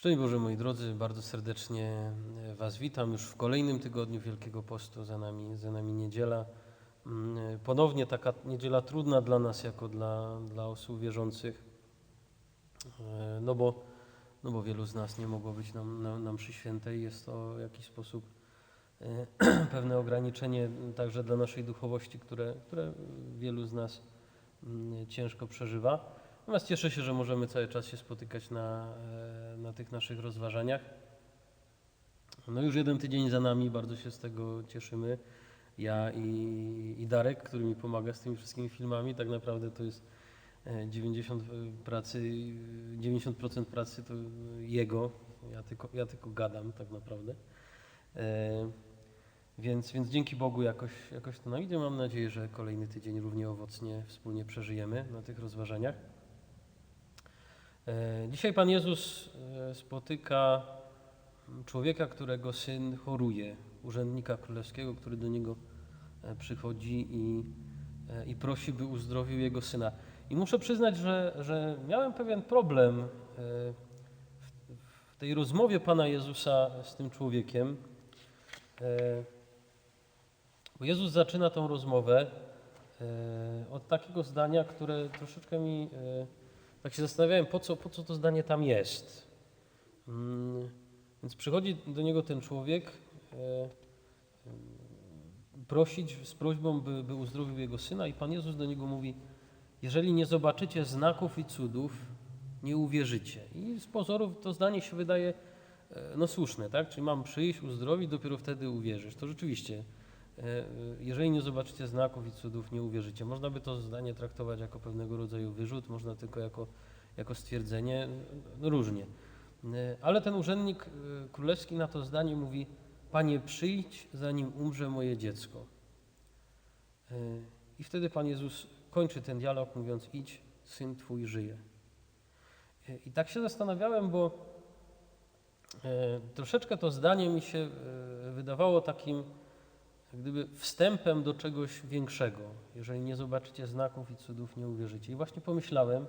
Szczęść Boże, moi drodzy, bardzo serdecznie e, Was witam już w kolejnym tygodniu Wielkiego Postu. Za nami, za nami niedziela. Mm, Ponownie taka niedziela trudna dla nas, jako dla, dla osób wierzących, E, no bo, no bo wielu z nas nie mogło być nam, na, na mszy świętej. Jest to w jakiś sposób e, pewne ograniczenie także dla naszej duchowości, które, które wielu z nas mm, ciężko przeżywa. Natomiast cieszę się, że możemy cały czas się spotykać na, e, na tych naszych rozważaniach. No już jeden tydzień za nami, bardzo się z tego cieszymy. Ja i, i Darek, który mi pomaga z tymi wszystkimi filmami, tak naprawdę to jest e, 90 pracy, 90% pracy to jego, ja tylko, ja tylko gadam tak naprawdę. E, Więc, więc dzięki Bogu jakoś, jakoś to nam idzie. Mam nadzieję, że kolejny tydzień równie owocnie wspólnie przeżyjemy na tych rozważaniach. E, Dzisiaj Pan Jezus e, spotyka człowieka, którego syn choruje, urzędnika królewskiego, który do niego e, przychodzi i, i prosi, by uzdrowił jego syna. I muszę przyznać, że, że miałem pewien problem w, tej rozmowie Pana Jezusa z tym człowiekiem. Bo Jezus zaczyna tą rozmowę od takiego zdania, które troszeczkę mi tak się zastanawiałem, po co, po co to zdanie tam jest. Mm, Więc przychodzi do niego ten człowiek e, prosić z prośbą, by, by uzdrowił jego syna, i Pan Jezus do niego mówi: Jeżeli nie zobaczycie znaków i cudów, nie uwierzycie. I z pozoru to zdanie się wydaje e, no, słuszne, tak? Czyli mam przyjść, uzdrowić, dopiero wtedy uwierzysz. To rzeczywiście, jeżeli nie zobaczycie znaków i cudów, nie uwierzycie. Można by to zdanie traktować jako pewnego rodzaju wyrzut, można tylko jako, jako stwierdzenie, no, różnie. E, Ale ten urzędnik e, królewski na to zdanie mówi: Panie, przyjdź, zanim umrze moje dziecko. E, I wtedy Pan Jezus kończy ten dialog, mówiąc: Idź, syn twój żyje. E, I tak się zastanawiałem, bo e, troszeczkę to zdanie mi się e, wydawało takim, jak gdyby wstępem do czegoś większego. Jeżeli nie zobaczycie znaków i cudów, nie uwierzycie. I właśnie pomyślałem,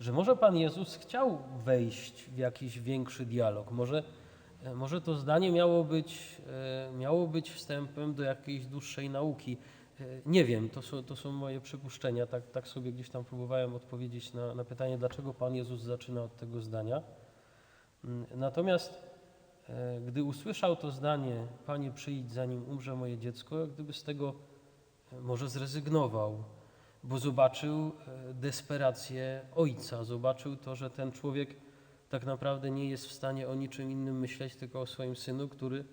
że może Pan Jezus chciał wejść w jakiś większy dialog. Może, e, może to zdanie miało być, e, miało być wstępem do jakiejś dłuższej nauki. E, Nie wiem, to są, to są moje przypuszczenia. Tak, tak sobie gdzieś tam próbowałem odpowiedzieć na, na pytanie, dlaczego Pan Jezus zaczyna od tego zdania. Mm, Natomiast gdy usłyszał to zdanie, Panie przyjdź zanim umrze moje dziecko, jak gdyby z tego e, może zrezygnował, bo zobaczył e, desperację ojca, zobaczył to, że ten człowiek tak naprawdę nie jest w stanie o niczym innym myśleć, tylko o swoim synu, który,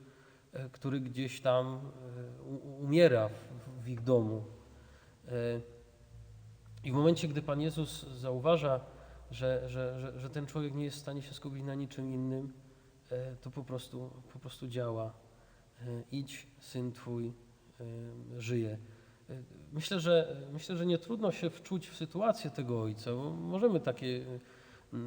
e, który gdzieś tam e, umiera w, w ich domu. E, I w momencie, gdy Pan Jezus zauważa, że, że, że, że ten człowiek nie jest w stanie się skupić na niczym innym, e, to po prostu, po prostu działa. E, Idź, syn twój e, żyje. E, Myślę że, myślę, że nie trudno się wczuć w sytuację tego ojca, bo możemy takie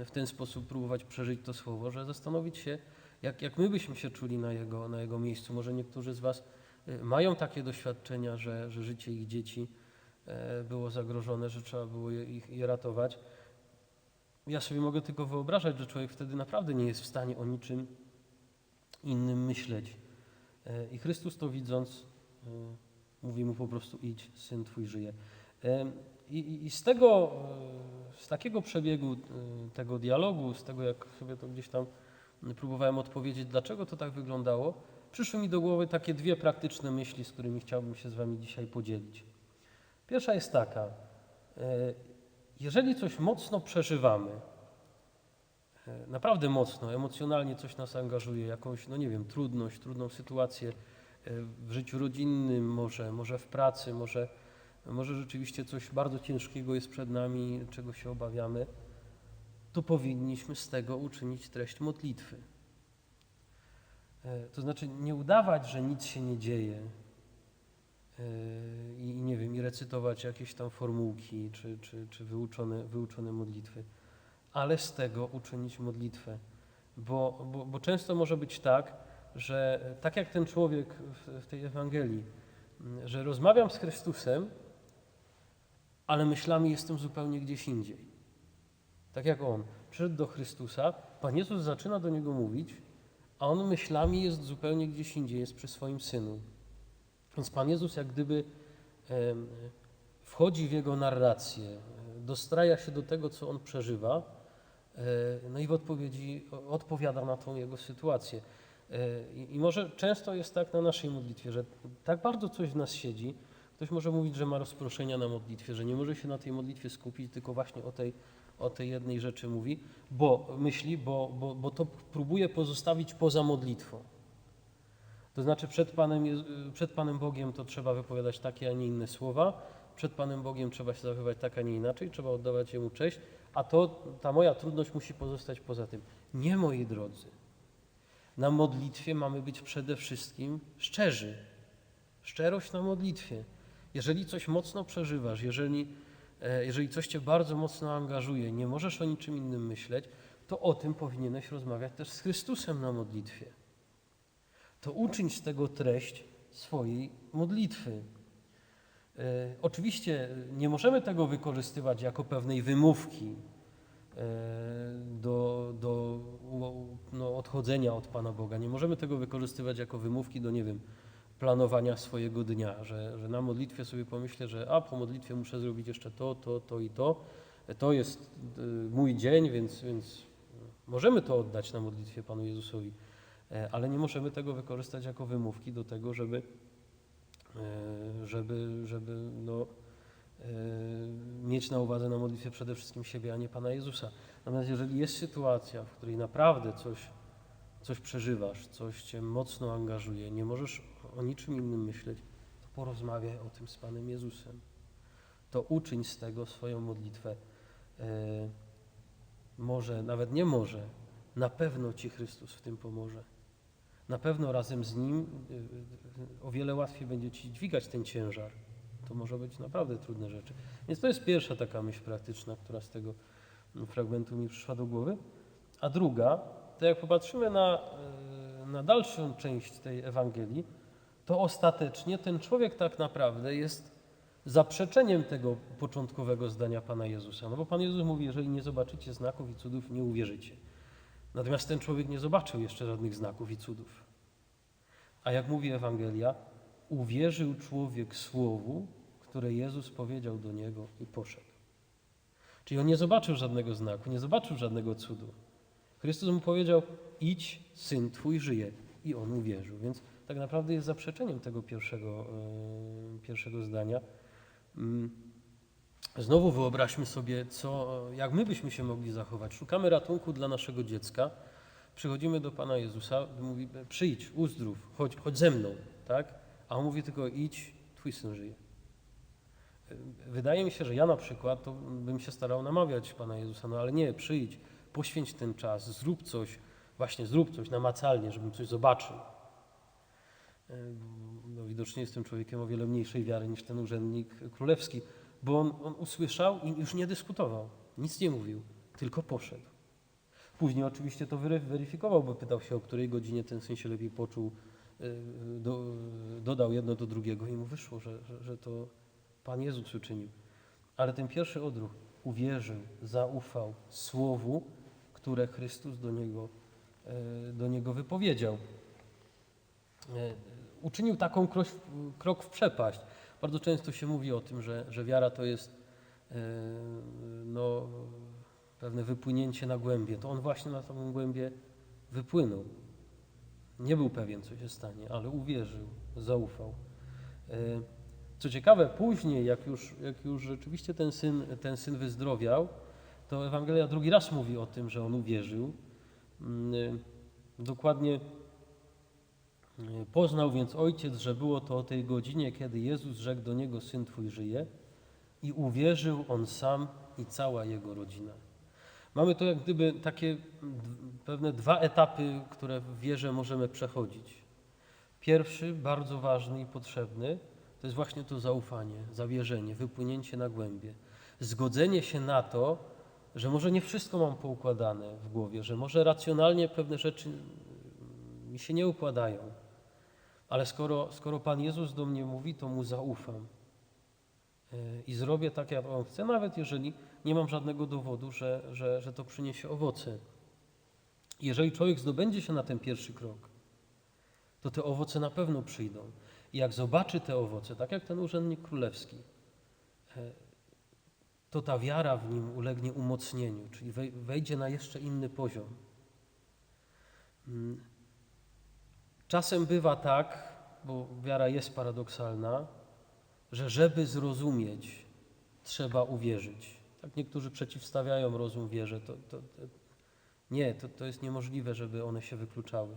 e, w ten sposób próbować przeżyć to słowo, że zastanowić się, jak, jak my byśmy się czuli na jego, na jego miejscu. Może niektórzy z Was e, mają takie doświadczenia, że, że życie ich dzieci e, było zagrożone, że trzeba było je, ich, je ratować. Ja sobie mogę tylko wyobrażać, że człowiek wtedy naprawdę nie jest w stanie o niczym innym myśleć. E, I Chrystus to widząc, e, mówi mu po prostu idź, syn twój żyje. E, I, i- z tego, z takiego przebiegu tego dialogu, z tego jak sobie to gdzieś tam próbowałem odpowiedzieć, dlaczego to tak wyglądało, przyszły mi do głowy takie dwie praktyczne myśli, z którymi chciałbym się z wami dzisiaj podzielić. Pierwsza jest taka, jeżeli coś mocno przeżywamy, e, naprawdę mocno, emocjonalnie coś nas angażuje, jakąś, no nie wiem, trudność, trudną sytuację e, w życiu rodzinnym, może, może w pracy, może, może rzeczywiście coś bardzo ciężkiego jest przed nami, czego się obawiamy, to powinniśmy z tego uczynić treść modlitwy. E, To znaczy nie udawać, że nic się nie dzieje, e, i i nie wiem, i recytować jakieś tam formułki czy, czy, czy wyuczone, wyuczone modlitwy, ale z tego uczynić modlitwę. Bo, bo, bo często może być tak, że tak jak ten człowiek w, w tej Ewangelii, że rozmawiam z Chrystusem, ale myślami jestem zupełnie gdzieś indziej. Tak jak on. przyszedł do Chrystusa, Pan Jezus zaczyna do niego mówić, a on myślami jest zupełnie gdzieś indziej, jest przy swoim synu. Więc Pan Jezus jak gdyby wchodzi w jego narrację, dostraja się do tego, co on przeżywa, e, no i w odpowiedzi odpowiada na tą jego sytuację. E, i może często jest tak na naszej modlitwie, że tak bardzo coś w nas siedzi, ktoś może mówić, że ma rozproszenia na modlitwie, że nie może się na tej modlitwie skupić, tylko właśnie o tej, o tej jednej rzeczy mówi, bo myśli, bo, bo, bo to próbuje pozostawić poza modlitwą. To znaczy przed Panem, przed Panem Bogiem to trzeba wypowiadać takie, a nie inne słowa, przed Panem Bogiem trzeba się zachowywać tak, a nie inaczej, trzeba oddawać Jemu cześć, a to ta moja trudność musi pozostać poza tym. Nie, moi drodzy. Na modlitwie mamy być przede wszystkim szczerzy. Szczerość na modlitwie. Jeżeli coś mocno przeżywasz, jeżeli, e, jeżeli coś cię bardzo mocno angażuje, nie możesz o niczym innym myśleć, to o tym powinieneś rozmawiać też z Chrystusem na modlitwie. To uczyń z tego treść swojej modlitwy. E, Oczywiście nie możemy tego wykorzystywać jako pewnej wymówki e, do, do no, odchodzenia od Pana Boga. Nie możemy tego wykorzystywać jako wymówki do, nie wiem, planowania swojego dnia, że, że na modlitwie sobie pomyślę, że a po modlitwie muszę zrobić jeszcze to, to, to i to. E, To jest mój dzień, więc, więc możemy to oddać na modlitwie Panu Jezusowi, ale nie możemy tego wykorzystać jako wymówki do tego, żeby e, żeby, żeby no, e, mieć na uwadze na modlitwie przede wszystkim siebie, a nie Pana Jezusa. Natomiast jeżeli jest sytuacja, w której naprawdę coś, coś przeżywasz, coś Cię mocno angażuje, nie możesz o niczym innym myśleć, to porozmawiaj o tym z Panem Jezusem. To uczyń z tego swoją modlitwę. E, Może, nawet nie może, na pewno Ci Chrystus w tym pomoże. Na pewno razem z Nim y, y, o wiele łatwiej będzie Ci dźwigać ten ciężar. To może być naprawdę trudne rzeczy. Więc to jest pierwsza taka myśl praktyczna, która z tego mm, fragmentu mi przyszła do głowy. A druga, to jak popatrzymy na, y, na dalszą część tej Ewangelii, to ostatecznie ten człowiek tak naprawdę jest zaprzeczeniem tego początkowego zdania Pana Jezusa. No bo Pan Jezus mówi, jeżeli nie zobaczycie znaków i cudów, nie uwierzycie. Natomiast ten człowiek nie zobaczył jeszcze żadnych znaków i cudów. A jak mówi Ewangelia, uwierzył człowiek słowu, które Jezus powiedział do niego i poszedł. Czyli on nie zobaczył żadnego znaku, nie zobaczył żadnego cudu. Chrystus mu powiedział: Idź, syn twój żyje. I on uwierzył. Więc tak naprawdę jest zaprzeczeniem tego pierwszego, e, pierwszego zdania. Mm. Znowu wyobraźmy sobie, co, jak my byśmy się mogli zachować. Szukamy ratunku dla naszego dziecka. Przychodzimy do Pana Jezusa, mówi: Przyjdź, uzdrów, chodź, chodź ze mną. Tak? A on mówi tylko: Idź, twój syn żyje. Wydaje mi się, że ja na przykład to bym się starał namawiać Pana Jezusa, no ale nie, przyjdź, poświęć ten czas, zrób coś, właśnie zrób coś namacalnie, żebym coś zobaczył. E, No, widocznie jestem człowiekiem o wiele mniejszej wiary niż ten urzędnik królewski, bo on, on usłyszał i już nie dyskutował, nic nie mówił, tylko poszedł. Później oczywiście to weryfikował, bo pytał się, o której godzinie ten syn się lepiej poczuł, e, do, dodał jedno do drugiego i mu wyszło, że, że, że to Pan Jezus uczynił. Ale ten pierwszy odruch uwierzył, zaufał słowu, które Chrystus do niego, e, do niego wypowiedział. E, Uczynił taką krok w przepaść. Bardzo często się mówi o tym, że, że wiara to jest e, no, pewne wypłynięcie na głębie. To on właśnie na tą głębię wypłynął. Nie był pewien, co się stanie, ale uwierzył, zaufał. E, Co ciekawe, później, jak już, jak już rzeczywiście ten syn, ten syn wyzdrowiał, to Ewangelia drugi raz mówi o tym, że on uwierzył. Mm, Dokładnie poznał więc ojciec, że było to o tej godzinie, kiedy Jezus rzekł do niego: Syn twój żyje, i uwierzył on sam i cała jego rodzina. Mamy to jak gdyby takie pewne dwa etapy, które w wierze możemy przechodzić. Pierwszy, bardzo ważny i potrzebny, to jest właśnie to zaufanie, zawierzenie, wypłynięcie na głębie. Zgodzenie się na to, że może nie wszystko mam poukładane w głowie, że może racjonalnie pewne rzeczy mi się nie układają, ale skoro, skoro Pan Jezus do mnie mówi, to Mu zaufam. E, I zrobię tak, jak On chce, nawet jeżeli nie mam żadnego dowodu, że, że, że to przyniesie owoce. Jeżeli człowiek zdobędzie się na ten pierwszy krok, to te owoce na pewno przyjdą. I jak zobaczy te owoce, tak jak ten urzędnik królewski, e, to ta wiara w nim ulegnie umocnieniu, czyli wej- wejdzie na jeszcze inny poziom. Czasem bywa tak, bo wiara jest paradoksalna, że żeby zrozumieć, trzeba uwierzyć. Tak niektórzy przeciwstawiają rozum wierze. To, to, to, nie, to, to jest niemożliwe, żeby one się wykluczały.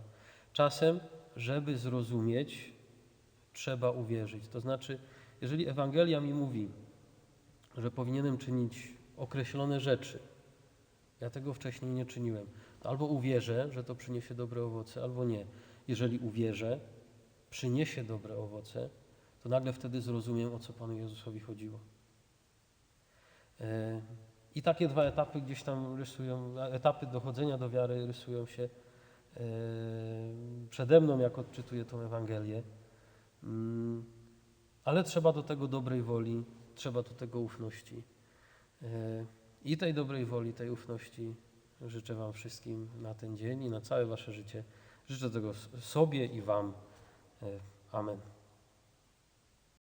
Czasem, żeby zrozumieć, trzeba uwierzyć. To znaczy, jeżeli Ewangelia mi mówi, że powinienem czynić określone rzeczy, ja tego wcześniej nie czyniłem, to albo uwierzę, że to przyniesie dobre owoce, albo nie. Jeżeli uwierzę, przyniesie dobre owoce, to nagle wtedy zrozumiem, o co Panu Jezusowi chodziło. E, I takie dwa etapy gdzieś tam rysują, etapy dochodzenia do wiary rysują się e, przede mną, jak odczytuję tą Ewangelię. Mm, Ale trzeba do tego dobrej woli, trzeba do tego ufności. E, I tej dobrej woli, tej ufności życzę Wam wszystkim na ten dzień i na całe Wasze życie. Życzę tego sobie i Wam. E, Amen.